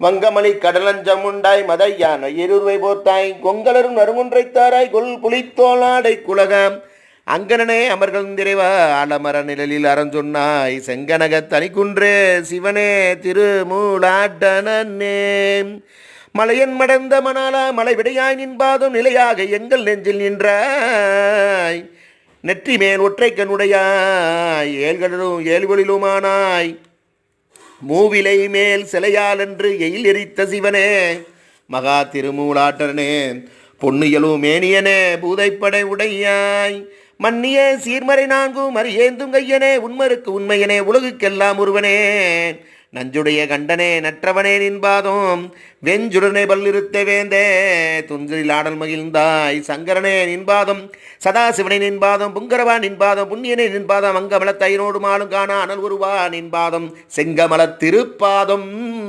மங்கமலி கடலஞ்சமுண்டாய் மதையான இருவை போர்த்தாய் கொங்கலரும் நறுங்குன்றைத்தாராய் கொல் புலித்தோளாடை குலகம் அங்கனனே அமர்கள் திரைவா ஆலமர நிழலில் அறஞ்சொன்னாய் செங்கனக தனிக்குன்றே சிவனே திருமூலாட்டனே மலையன் மடந்த மணாலா மலை விடையாய் நின்பாதும் நிலையாக எங்கள் நெஞ்சில் நின்றாய். நெற்றி மேல் ஒற்றை கண்ணுடையாய் ஏழ்களிலும் ஏழ்களிலுமானாய். மூவிலை மேல் சிலையால் என்று எயில் எரித்த சிவனே மகா திருமூலாட்டனே பொன்னியலு மேனியனே பூதைப்படை உடையாய். மன்னிய சீர்மறை நான்கும் அரியேந்தும் கையனே உண்மருக்கு உண்மையனே உலகுக்கெல்லாம் ஒருவனே. நஞ்சுடைய கண்டனே நற்றவனே நின்பாதோம். வெஞ்சுடனே பல்லிருத்த வேந்தே. துஞ்சில் ஆடல் மகிழ்ந்தாய். சங்கரனே நின்பாதம். சதாசிவனை நின்பாதம். புங்கரவா நின்பாதம். புண்ணியனே நின்பாதம். அங்கமல தைரோடு மாலும் காண அனல் உருவா நின்பாதம். செங்கமல திருப்பாதம்.